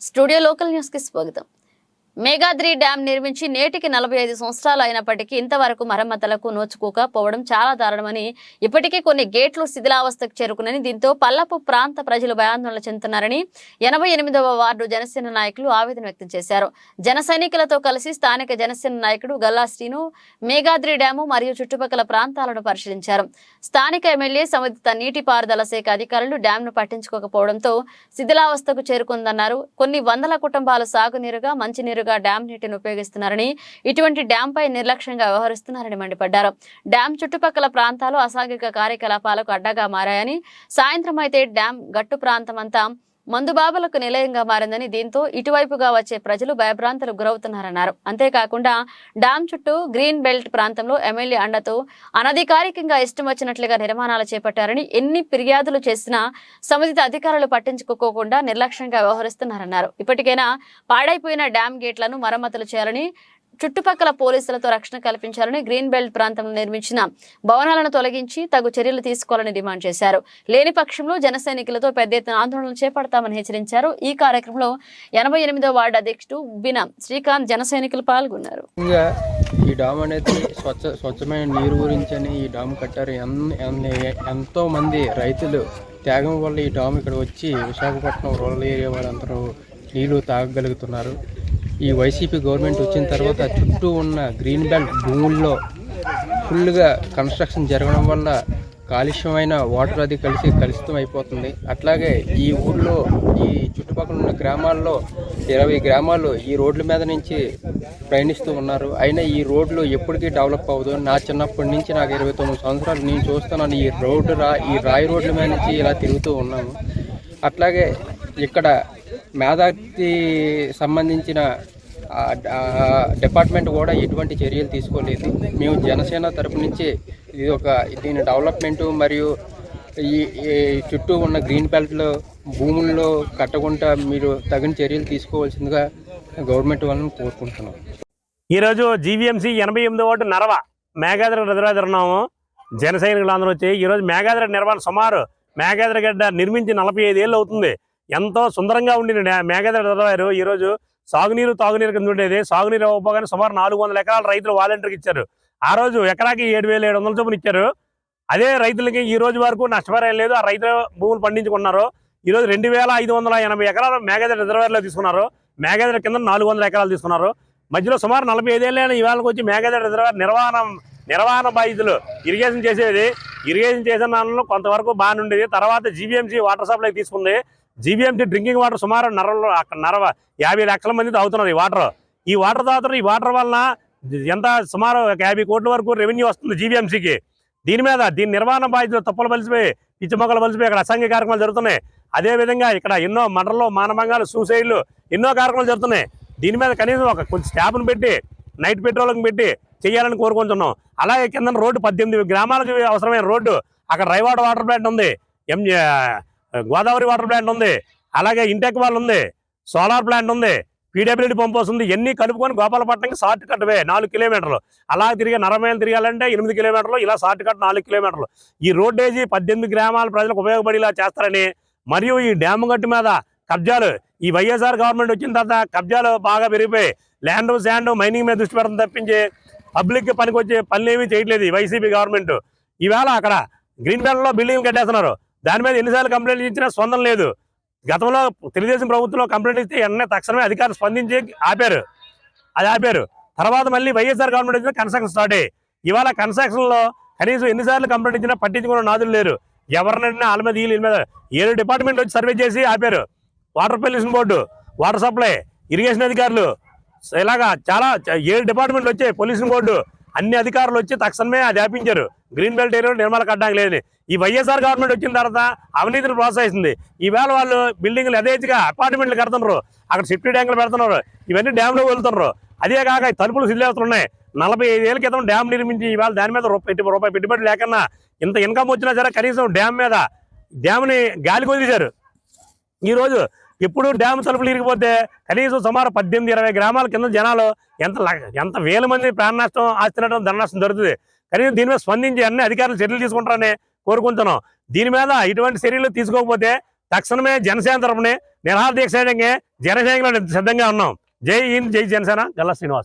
Studio local న్యూస్కి స్వాగతం. Meghadri dam నిర్మించి నేటికి నలభై ఐదు సంవత్సరాలు అయినప్పటికీ ఇంతవరకు మరమ్మతులకు నోచుకోకపోవడం చాలా దారుణమని ఇప్పటికీ కొన్ని గేట్లు శిథిలావస్థకు చేరుకున్నాయని దీంతో పల్లపు ప్రాంత ప్రజలు భయాందోళన చెందుతున్నారని ఎనభై ఎనిమిదవ వార్డు జనసేన నాయకులు ఆవేదన వ్యక్తం చేశారు. జన సైనికులతో కలిసి స్థానిక జనసేన నాయకుడు గల్లా శ్రీను మేఘాద్రి డ్యాము మరియు చుట్టుపక్కల ప్రాంతాలను పరిశీలించారు. స్థానిక ఎమ్మెల్యే సంబంధిత నీటిపారుదల శాఖ అధికారులు డ్యాంను పట్టించుకోకపోవడంతో శిథిలావస్థకు చేరుకుందన్నారు. కొన్ని వందల కుటుంబాలు సాగునీరుగా మంచినీరు మంచినీరుగా డ్యాం నీటిని ఉపయోగిస్తున్నారని ఇటువంటి డ్యాంపై నిర్లక్ష్యంగా వ్యవహరిస్తున్నారని మండిపడ్డారు. డ్యాం చుట్టుపక్కల ప్రాంతాలు అసాంఘిక కార్యకలాపాలకు అడ్డగా మారాయని సాయంత్రం అయితే డ్యాం గట్టు ప్రాంతమంతా మందుబాబులకు నిలయంగా మారిందని దీంతో ఇటువైపుగా వచ్చే ప్రజలు భయభ్రాంతలు గురవుతున్నారన్నారు. అంతేకాకుండా డాం చుట్టూ గ్రీన్ బెల్ట్ ప్రాంతంలో ఎమ్మెల్యే అండతో అనధికారికంగా ఇష్టం వచ్చినట్లుగా నిర్మాణాలు చేపట్టారని ఎన్ని ఫిర్యాదులు చేసినా సంబంధిత అధికారులు పట్టించుకోకుండా నిర్లక్ష్యంగా వ్యవహరిస్తున్నారన్నారు. ఇప్పటికైనా పాడైపోయిన డ్యాం గేట్లను మరమ్మతులు చేయాలని చుట్టుపక్కల పోలీసులతో రక్షణ కల్పించాలని గ్రీన్ బెల్ట్ ప్రాంతంలో నిర్మించిన భవనాలను తొలగించి తగు చర్యలు తీసుకోవాలని డిమాండ్ చేశారు. లేని పక్షంలో జన సైనికులతో పెద్ద ఎత్తున ఆందోళనలు చేపడతామని హెచ్చరించారు. ఈ కార్యక్రమంలో ఎనభై ఎనిమిదో వార్డు అధ్యక్షుడు బిన శ్రీకాంత్ జన సైనికులు పాల్గొన్నారు. ఈ డామ్ అనేది స్వచ్ఛ స్వచ్ఛమైన నీరు గురించి అని ఈ డామ్ కట్టారు. ఎంతో మంది రైతులు త్యాగం వల్ల ఈ డామ్ ఇక్కడ వచ్చి విశాఖపట్నం రూరల్ ఏరియా వాళ్ళందరూ నీళ్ళు తాగగలుగుతున్నారు. ఈ వైసీపీ గవర్నమెంట్ వచ్చిన తర్వాత చుట్టూ ఉన్న గ్రీన్ బెల్ట్ భూముల్లో ఫుల్గా కన్స్ట్రక్షన్ జరగడం వల్ల కాలుష్యమైన వాటర్ అది కలిసి కలుషితం అయిపోతుంది. అట్లాగే ఈ ఊళ్ళో ఈ చుట్టుపక్కల ఉన్న గ్రామాల్లో ఇరవై గ్రామాలు ఈ రోడ్ల మీద నుంచి ప్రయాణిస్తూ ఉన్నారు. అయినా ఈ రోడ్లు ఎప్పటికీ డెవలప్ అవ్వదు. నా చిన్నప్పటి నుంచి నాకు ఇరవై తొమ్మిది సంవత్సరాలు. నేను చూస్తున్నాను ఈ రోడ్డు రా ఈ రాయి రోడ్ల మీద నుంచి ఇలా తిరుగుతూ ఉన్నాము. అట్లాగే ఇక్కడ మేధాకి సంబంధించిన డిపార్ట్మెంట్ కూడా ఎటువంటి చర్యలు తీసుకోలేదు. మేము జనసేన తరపు నుంచి ఇది ఒక దీని డెవలప్మెంట్ మరియు ఈ చుట్టూ ఉన్న గ్రీన్ బెల్ట్లో భూముల్లో కట్టకుండా మీరు తగిన చర్యలు తీసుకోవాల్సిందిగా గవర్నమెంట్ వాళ్ళని కోరుకుంటున్నాం. ఈరోజు జీవీఎంసీ ఎనభై ఎనిమిది ఓటు నరవ మేఘాద్రి రిజర్వాయర్ జన సైనికులు అందరూ వచ్చి ఈరోజు మేఘాద్రి నిర్మాణం సుమారు మేఘాద్రి గడ్డ నిర్మించి నలభై ఐదేళ్ళు అవుతుంది. ఎంతో సుందరంగా ఉండిన నే- మేఘాద్రి ఈరోజు సాగునీరు తాగునీరు కింద ఉండేది. సాగునీరు ఇవ్వకపోగానే సుమారు నాలుగు వందల ఎకరాల రైతులు వాలంటీర్కి ఇచ్చారు. ఆ రోజు ఎకరాకి ఏడు వేల ఏడు వందల చొప్పున ఇచ్చారు. అదే రైతులకి ఈ రోజు వరకు నష్టపరం లేదు. ఆ రైతులు భూములు పండించుకున్నారు. ఈ రోజు రెండు వేల ఐదు వందల ఎనభై ఎకరాలు మేఘాద్రి రిజర్వాయర్లో తీసుకున్నారు. మేఘాద్రి కింద నాలుగు వందల ఎకరాలు తీసుకున్నారు. మధ్యలో సుమారు నలభై ఐదేళ్ళైన ఇవాళకి వచ్చి మేఘాద్రి రిజర్వేర్ నిర్వహణ నిర్వహణ బాధితులు ఇరిగేషన్ చేసేది. ఇరిగేషన్ చేసిన దానిలో కొంతవరకు బాగానే ఉండేది. తర్వాత జీబీఎంసీ వాటర్ సప్లై తీసుకుంది. జీబీఎంసీ డ్రింకింగ్ వాటర్ సుమారు నరలో అక్కడ నరవ యాభై లక్షల మంది తాగుతున్నారు ఈ వాటర్. ఈ వాటర్ తాగుతున్నారు ఈ వాటర్ వలన ఎంత సుమారు ఒక యాభై కోట్ల వరకు రెవెన్యూ వస్తుంది జీబీఎంసీకి. దీని మీద దీని నిర్వహణ బాధ్యతలు తప్పులు బలిసిపోయి పిచ్చి మొక్కలు బలిసిపోయి ఇక్కడ అసంఘ్య కార్యక్రమాలు జరుగుతున్నాయి. అదే విధంగా ఇక్కడ ఎన్నో మండలు మానభంగాలు సూసైడ్లు ఎన్నో కార్యక్రమాలు జరుగుతున్నాయి. దీని మీద కనీసం ఒక కొంచెం స్టాఫ్ను పెట్టి నైట్ పెట్రోలింగ్ పెట్టి చేయాలని కోరుకుంటున్నాం. అలాగే కింద రోడ్డు పద్దెనిమిది గ్రామాలకు అవసరమైన రోడ్డు. అక్కడ రైవాడ వాటర్ ప్లాంట్ ఉంది. ఎంజే గోదావరి వాటర్ ప్లాంట్ ఉంది అలాగే ఇంటెక్ వాళ్ళు ఉంది సోలార్ ప్లాంట్ ఉంది పీడబ్ల్యూడి పంప్ వస్తుంది ఎన్ని కలుపుకొని గోపాలపట్నంకి షార్ట్ కట్ వే నాలుగు కిలోమీటర్లు. అలా తిరిగి నరమేలు తిరగాలంటే ఎనిమిది కిలోమీటర్లు ఇలా షార్ట్ కట్ నాలుగు కిలోమీటర్లు. ఈ రోడ్ వేసి పద్దెనిమిది గ్రామాల ప్రజలకు ఉపయోగపడేలా చేస్తారని మరియు ఈ డ్యామ్ గట్టు మీద కబ్జాలు ఈ వైఎస్ఆర్ గవర్నమెంట్ వచ్చిన తర్వాత కబ్జాలు బాగా పెరిగిపోయి ల్యాండ్ శాండ్ మైనింగ్ మీద దృష్టి పెడతాం తప్పించి పబ్లిక్ పనికి వచ్చే పనులు ఏమీ చేయట్లేదు ఈ వైసీపీ గవర్నమెంట్. ఈవేళ అక్కడ గ్రీన్ బెల్ట్లో బిల్డింగ్ కట్టేస్తున్నారు. దాని మీద ఎన్నిసార్లు కంప్లైంట్ ఇచ్చినా స్పందన లేదు. గతంలో తెలుగుదేశం ప్రభుత్వంలో కంప్లైంట్ ఇస్తే వెంటనే తక్షణమే అధికారులు స్పందించి ఆపారు. అది ఆపారు. తర్వాత మళ్ళీ వైఎస్ఆర్ గవర్నమెంట్ వచ్చిన కన్స్ట్రక్షన్ స్టార్ట్ అయ్యి ఇవాళ కన్స్ట్రక్షన్లో కనీసం ఎన్నిసార్లు కంప్లైంట్ ఇచ్చినా పట్టించుకున్న నాదులు లేరు. ఎవరినైనా వాళ్ళ మీద వీళ్ళ మీద ఏడు డిపార్ట్మెంట్ వచ్చి సర్వే చేసి ఆపారు. Water pollution board water supply irrigation అధికారులు ఇలాగా చాలా ఏడు డిపార్ట్మెంట్లు వచ్చాయి. పొల్యూషన్ బోర్డు అన్ని అధికారులు వచ్చి తక్షణమే అది ఆపించారు గ్రీన్ బెల్ట్ ఏరియా నిర్మాణ కట్టడానికి లేదని. ఈ వైఎస్ఆర్ గవర్నమెంట్ వచ్చిన తర్వాత అవినీతిని ప్రోత్సహిస్తుంది. ఈవేళ వాళ్ళు బిల్డింగ్లు యథేచ్ఛగా అపార్ట్మెంట్లు కడుతున్నారు. అక్కడ సెఫ్టీ ట్యాంకులు పెడుతున్నారు. ఇవన్నీ డ్యామ్లో వెళ్తున్నారు అదే కాక తలుపులు సిద్ధేస్తున్నాయి నలభై ఐదేళ్ళ క్రితం డ్యామ్ నిర్మించి ఇవాళ దాని మీద రూపాయి రూపాయి పెట్టుబడి లేకన్నా ఇంత ఇన్కమ్ వచ్చినా సరే కనీసం డ్యామ్ మీద డ్యామ్ని గాలి కొదిలేశారు ఈరోజు ఇప్పుడు డ్యామ్ తలుపులు ఇరిగిపోతే కనీసం సుమారు పద్దెనిమిది ఇరవై గ్రామాల కింద జనాలు ఎంత ఎంత వేల మంది ప్రాణ నష్టం ఆస్తి నష్టం ధన నష్టం జరుగుతుంది. కనీసం దీని మీద స్పందించి అన్ని అధికారులు చర్యలు తీసుకుంటారని కోరుకుంటున్నాం. దీని మీద ఇటువంటి చర్యలు తీసుకోకపోతే తక్షణమే జనసేన తరపునే నిరహార దీక్ష చేయడానికి జనసేనలో సిద్ధంగా ఉన్నాం. జై హింద్ జై జనసేన గల్లా శ్రీనివాస్.